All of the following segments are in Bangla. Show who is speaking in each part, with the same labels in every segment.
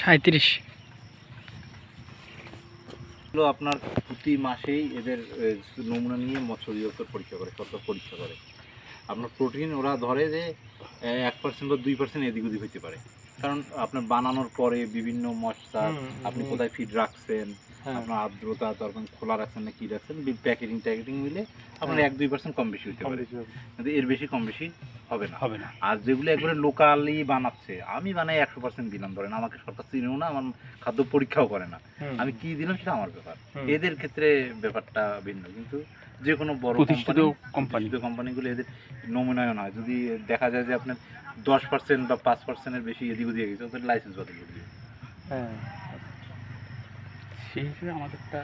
Speaker 1: সাঁত্রিশ
Speaker 2: আপনার প্রতি মাসেই এদের নমুনা নিয়ে মৎস্য অধিদপ্তর পরীক্ষা করে সরকার পরীক্ষা করে। আপনার প্রোটিন ওরা ধরে যে এক পার্সেন্ট বা দুই পার্সেন্ট এদিক ওদিক হতে পারে। কারণ আপনার বানানোর পরে বিভিন্ন মশলা আপনি কোথায় ফিড রাখছেন। আপনার আর্দ্রতা তারপর খোলা রাখছেন না কি রাখছেন? প্যাকেটিং ট্যাকেটিং মিলে আপনার
Speaker 3: হ্যাঁ।
Speaker 2: এক দুই পার্সেন্ট কম বেশি হতে পারে। কিন্তু এর বেশি কম বেশি হবে না।
Speaker 1: হবে না।
Speaker 2: আর যেগুলো একবারে লোকালি বানাচ্ছে আমি বানাই একশো পার্সেন্ট দিলাম। ধরেন আমাকে সরকার চিনেও না আমার খাদ্য পরীক্ষাও করে না। আমি কি দিলাম সেটা আমার ব্যাপার। এদের ক্ষেত্রে ব্যাপারটা ভিন্ন। কিন্তু যে কোনো বড়
Speaker 1: প্রতিষ্ঠিত
Speaker 2: কোম্পানি কোম্পানিগুলো এদের নমুনায়ন হয় যদি দেখা যায় যে আপনার দশ পার্সেন্ট বা পাঁচ পার্সেন্টের বেশি এদিক ওদিকে গেছে ওদের লাইসেন্স বাতিল করে দিবে
Speaker 3: হ্যাঁ।
Speaker 1: সেই হিসেবে আমাদেরটা।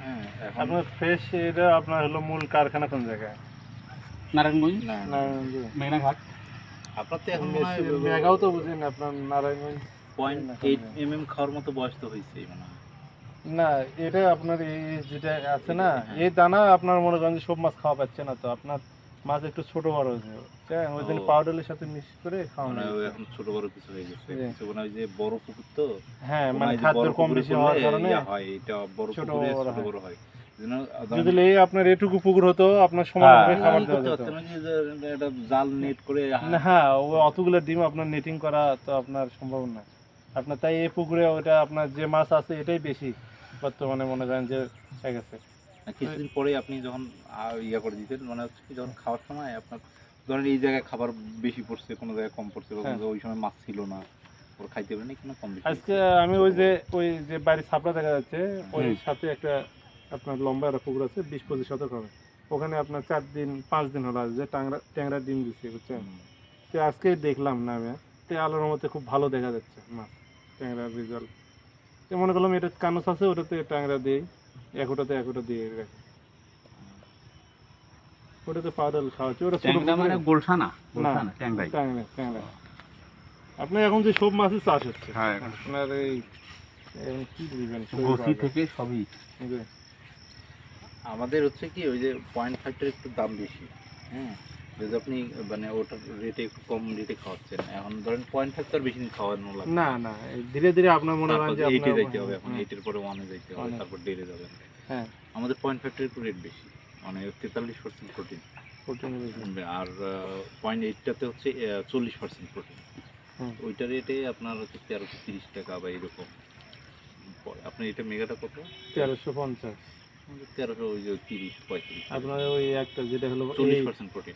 Speaker 2: হ্যাঁ
Speaker 3: আপনার ফ্রেশ এটা আপনার হলো মূল কারখানা কোন জায়গায়?
Speaker 1: নারায়ণগঞ্জ? মেঘনাঘাট।
Speaker 2: আপনার তো এখন মনে
Speaker 3: মেঘাও তো বুঝেন আপনার Narayanganj.
Speaker 2: Point eight M M খাওয়ার মতো বয়স তো হয়েছে মনে হয়।
Speaker 3: না এটা আপনার এই যেটা আছে না
Speaker 2: হ্যাঁ।
Speaker 3: এই দানা আপনার মনে করেন যে সব মাছ খাওয়া পাচ্ছে না তো। আপনার মাছ একটু ছোট বড় হয়েছে বুঝছেন? ওই জন্য। পাউডারের সাথে মিক্স করে খাওয়ানো
Speaker 2: মানে এখন ছোট বড় কিছু হয়ে গেছে
Speaker 3: জি।
Speaker 2: কিছু মনে হয় যে বড় পুকুর তো
Speaker 3: হ্যাঁ
Speaker 2: মানে হয়
Speaker 3: খাদ্য কম বেশি হওয়ার কারণে
Speaker 2: হয় এটা বড়
Speaker 3: ছোট বড় হয়।
Speaker 2: হয়
Speaker 3: যদি এই আপনার এটুকু পুকুর হতো আপনার সমান
Speaker 1: হ্যাঁ,
Speaker 3: ভাবে খাবার দেওয়া যেত
Speaker 2: জাল নেট করে
Speaker 3: হ্যাঁ ও অতগুলো ডিম আপনার নেটিং করা তো আপনার সম্ভব না আপনার তাই এই পুকুরে ওটা আপনার যে মাছ আছে এটাই বেশি বর্তমানে মনে করেন যে হয়ে গেছে
Speaker 2: কিছুদিন পরে আপনি যখন ইয়া করে দিতেন মানে হচ্ছে কি যখন খাওয়ার সময় আপনার ধরেন এই জায়গায় খাবার বেশি পড়ছে কোনো জায়গায় কম পড়ছে
Speaker 3: হ্যাঁ।
Speaker 2: ওই সময় মাছ ছিল না ওর খাইতে পারেনি কোনো কম
Speaker 3: আজকে আমি ওই যে ওই যে বাড়ির ছাপড়া দেখা যাচ্ছে ওই সাথে একটা আপনার লম্বা একটা পুকুর আছে বিশ পঁচিশ শতক হবে। ওখানে আপনার চার দিন পাঁচ দিন হলো আজ যে ট্যাংরা ট্যাংরা ডিম দিচ্ছে বুঝছেন? তো আজকে দেখলাম না আমি তো আলোর মধ্যে খুব ভালো দেখা যাচ্ছে মাছ ট্যাংরার রেজাল্ট তো মনে করলাম এটা কানস আছে ওটাতে ট্যাংরা দিই। এক ওটাতে এক ওটা দিয়ে রাখি। পাউডার খাওয়াচ্ছি ওটা
Speaker 1: ট্যাংরা মানে গোলসা না গোলসা না ট্যাংরাই?
Speaker 3: ট্যাংরা ট্যাংরা। আপনার এখন যে সব মাছই চাষ হচ্ছে
Speaker 1: হ্যাঁ।
Speaker 3: আপনার এই এই কি দিবেন?
Speaker 1: গোসি থেকে সবই।
Speaker 2: আমাদের হচ্ছে কি ওই যে পয়েন্ট ফাইভটার একটু দাম বেশি। হ্যাঁ? যদি আপনি মানে ওটার রেটে একটু কম রেটে খাওয়াচ্ছেন। এখন ধরেন পয়েন্ট ফাইভ তো আর বেশি দিন খাওয়ানো লাগবে।
Speaker 3: না না ধীরে ধীরে আপনার মনে করেন যে
Speaker 2: এইটে যাইতে হবে এখন
Speaker 3: হুম,
Speaker 2: এইটের পরে ওয়ানে যাইতে হবে তারপর ডেড়ে যাবেন।
Speaker 3: হ্যাঁ।
Speaker 2: আমাদের পয়েন্ট ফাইভটার একটু রেট বেশি মানে তেতাল্লিশ পার্সেন্ট প্রোটিন আর পয়েন্ট এইটটাতে হচ্ছে চল্লিশ পার্সেন্ট প্রোটিন। ওইটা রেটে আপনার হচ্ছে তেরোশো তিরিশ টাকা বা এরকম। আপনার এটা মেগাটা কত?
Speaker 3: তেরোশো পঞ্চাশ।
Speaker 2: তেরোশো ওই যে তিরিশ পঁয়ত্রিশ
Speaker 3: আপনার ওই একটা যেটা হলো
Speaker 2: চল্লিশ পার্সেন্ট প্রোটিন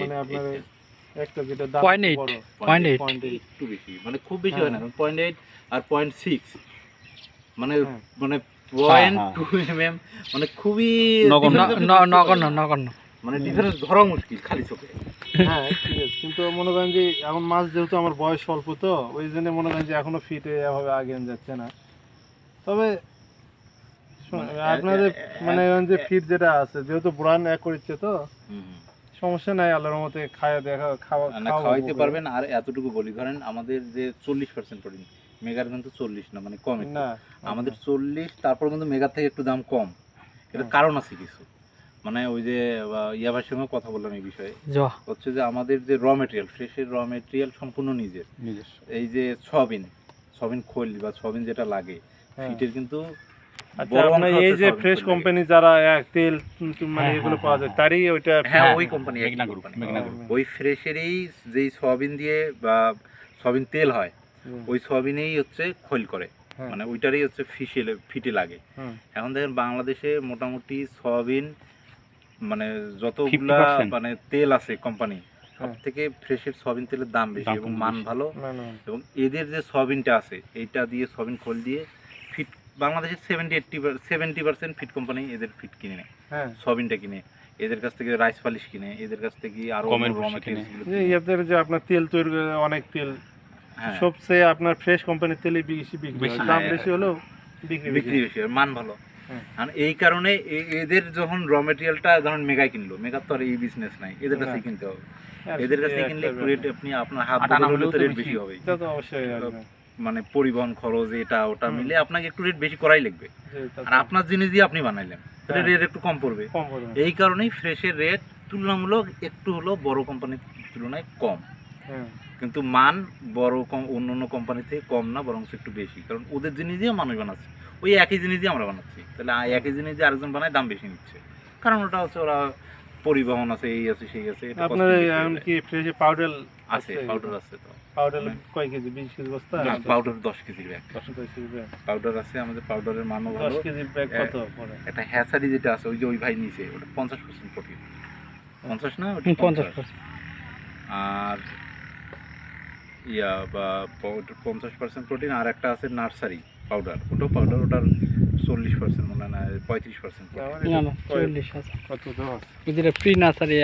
Speaker 3: মানে আপনার একটা যেটা দাম
Speaker 1: Point eight.
Speaker 3: বড়
Speaker 1: Point
Speaker 3: পয়েন্ট এইট
Speaker 2: একটু বেশি মানে খুব বেশি
Speaker 3: হ্যাঁ।
Speaker 2: হয় না পয়েন্ট এইট আর পয়েন্ট সিক্স মানে
Speaker 3: হ্যাঁ।
Speaker 2: মানে পয়েন্ট
Speaker 1: হ্যাঁ।
Speaker 2: টু এম এম মানে খুবই
Speaker 1: নগণ্য
Speaker 2: difference আপনি
Speaker 1: ন-
Speaker 2: বুঝতে
Speaker 1: নগণ্য
Speaker 2: পারবেন না।
Speaker 1: নগণ্য
Speaker 2: মানে ডিফারেন্স ধরা মুশকিল খালি চোখে
Speaker 3: হ্যাঁ কিন্তু মনে করেন যে এখন মাছ যেহেতু আমার বয়স অল্প তো ওই জন্য মনে করেন যে এখনও ফিটে এভাবে আগে যাচ্ছে না তবে আপনাদের
Speaker 2: এ- এ-
Speaker 3: মানে যে
Speaker 2: এ-
Speaker 3: ফিট যেটা আছে যেহেতু ব্রান এক করছে তো সমস্যা নাই আল্লাহর মতে খাওয়া দেখা খাওয়া
Speaker 2: খাওয়াইতে পারবেন আর এতটুকু বলি ধরেন আমাদের যে চল্লিশ পার্সেন্ট প্রোটিন মেগার কিন্তু চল্লিশ না মানে কম আমাদের চল্লিশ তারপর কিন্তু মেগার থেকে একটু দাম কম। এটা কারণ আছে কিছু। মানে ওই যে ইয়াবার সঙ্গে কথা বললাম এই বিষয়ে। হচ্ছে যে আমাদের যে র মেটেরিয়াল ফ্রেশের র মেটেরিয়াল সম্পূর্ণ নিজের। এই যে সবিন সবিন খোল বা সবিন যেটা লাগে
Speaker 3: হ্যাঁ।
Speaker 2: ফিটের কিন্তু
Speaker 3: আচ্ছা আপনার এই যে ফ্রেশ কোম্পানি যারা এক তেল মানে এগুলো পাওয়া যায় তারই ওইটা
Speaker 2: হ্যাঁ ওই কোম্পানি
Speaker 1: মেঘনা গ্রুপ, মেঘনা
Speaker 3: গ্রুপ।
Speaker 2: ওই ফ্রেশেরই যেই সয়াবিন দিয়ে বা সয়াবিন তেল হয় ওই সয়াবিনেই হচ্ছে খোল করে। মানে ওইটারই হচ্ছে ফিশে ফিটে লাগে। এখন দেখেন বাংলাদেশে মোটামুটি সয়াবিন মানে যতগুলা মানে তেল আছে কোম্পানি সব
Speaker 3: হ্যাঁ।
Speaker 2: থেকে ফ্রেশের সয়াবিন তেলের দাম বেশি এবং মান ভালো। এবং এদের যে সয়াবিনটা আছে এইটা দিয়ে সয়াবিন খোল দিয়ে বাংলাদেশের seventy eighty seventy percent feed company এদের ফিট কিনে নেয়।
Speaker 3: হ্যাঁ।
Speaker 2: সয়াবিনটা কিনে এদের কাছ থেকে রাইস পালিশ কিনে এদের কাছ থেকে আরও
Speaker 1: কমের
Speaker 2: র
Speaker 3: যে আপনার তেল তৈরি অনেক তেল।
Speaker 2: হ্যাঁ।
Speaker 3: সবচেয়ে আপনার ফ্রেশ কোম্পানির তেলই বেশি বিক্রি
Speaker 1: বেশি,
Speaker 3: দাম
Speaker 2: হ্যাঁ,
Speaker 3: বেশি হলেও বিক্রি
Speaker 2: বিক্রি
Speaker 3: বেশি
Speaker 2: হয়, মান ভালো।
Speaker 3: হ্যাঁ।
Speaker 2: আর এই কারণে এদের যখন র মেটেরিয়ালটা ধরুন মেগায় কিনলো মেগার তো আর এই বিজনেস নাই এদের কাছে কিনতে হবে। এদের কাছে কিনলে একটু রেট আপনি আপনার হাত
Speaker 1: হলেও
Speaker 2: তো রেট
Speaker 1: বেশি।
Speaker 2: হবে
Speaker 3: অবশ্যই।
Speaker 2: মানে পরিবহন খরচ এটা ওটা মিলে আপনাকে একটু রেট বেশি করাই লাগবে। আর আপনার জিনিস দিয়ে আপনি বানাইলেন তাহলে
Speaker 3: হ্যাঁ।
Speaker 2: রেট একটু কম পড়বে। এই কারণেই ফ্রেশের রেট তুলনামূলক একটু হলো বড় কোম্পানির তুলনায় কম।
Speaker 3: হ্যাঁ।
Speaker 2: কিন্তু মান বড় কম অন্য অন্য কোম্পানি থেকে কম না বরং একটু বেশি। কারণ ওদের জিনিস দিয়ে মানুষ বানাচ্ছে। ওই একই জিনিস দিয়ে আমরা বানাচ্ছি। তাহলে একই জিনিস দিয়ে আরেকজন বানায় দাম বেশি নিচ্ছে। কারণ ওটা হচ্ছে ওরা পরিবহন আছে এই আছে সেই আছে
Speaker 3: আপনার
Speaker 2: costing
Speaker 3: এই
Speaker 2: বেশি
Speaker 3: এখন
Speaker 2: হয়ে
Speaker 3: কি ফ্রেশে পাউডার।
Speaker 2: আছে পাউডার আছে তো।
Speaker 3: পাউডার কয় কেজি? বিশ কেজি বস্তা?
Speaker 2: পাউডার দশ কেজির ব্যাগ
Speaker 3: দশ কেজি ব্যাগ
Speaker 2: পাউডার আছে আমাদের পাউডারের মানও
Speaker 3: দশ
Speaker 2: ভালো
Speaker 3: কেজি ব্যাগ কত পড়ে?
Speaker 2: একটা হ্যাসারি যেটা আছে ওই যে ওই ভাই নিচে ওটা পঞ্চাশ পার্সেন্ট প্রোটিন পঞ্চাশ না ওটা
Speaker 4: পঞ্চাশ।
Speaker 2: পঞ্চাশ আর ইয়া বা পঞ্চাশ পার্সেন্ট প্রোটিন আর একটা আছে নার্সারি পাউডার ওটাও পাউডার ওটার চল্লিশ পার্সেন্ট মনে হয় না পঁয়ত্রিশ পার্সেন্ট
Speaker 4: না না হাজার।
Speaker 3: কত
Speaker 4: প্রি নার্সারি